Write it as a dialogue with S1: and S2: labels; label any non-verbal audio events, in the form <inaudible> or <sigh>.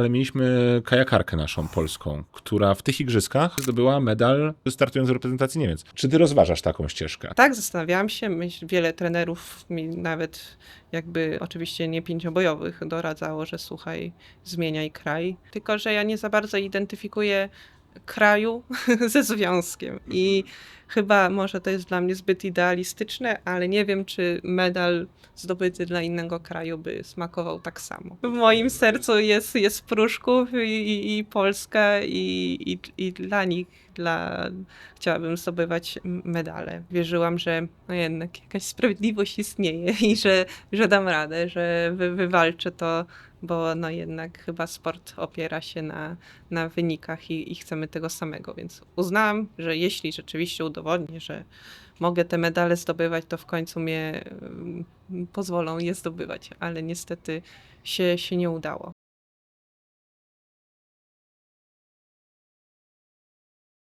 S1: Ale mieliśmy kajakarkę naszą polską, która w tych igrzyskach zdobyła medal startując w reprezentacji Niemiec. Czy ty rozważasz taką ścieżkę?
S2: Tak, zastanawiałam się. Myśl, wiele trenerów mi nawet jakby oczywiście nie pięciobojowych doradzało, że słuchaj, zmieniaj kraj. Tylko, że ja nie za bardzo identyfikuję kraju <laughs> ze związkiem. I chyba może to jest dla mnie zbyt idealistyczne, ale nie wiem, czy medal zdobyty dla innego kraju by smakował tak samo. W moim sercu jest, jest Pruszków i, i, i Polska i, i, i dla nich, dla, chciałabym zdobywać medale. Wierzyłam, że no jednak jakaś sprawiedliwość istnieje <laughs> i że, że dam radę, że wy, wywalczę to, bo no jednak chyba sport opiera się na, na wynikach i, i chcemy tego samego, więc uznałam, że jeśli rzeczywiście udowodnię, że mogę te medale zdobywać, to w końcu mnie pozwolą je zdobywać, ale niestety się, się nie udało.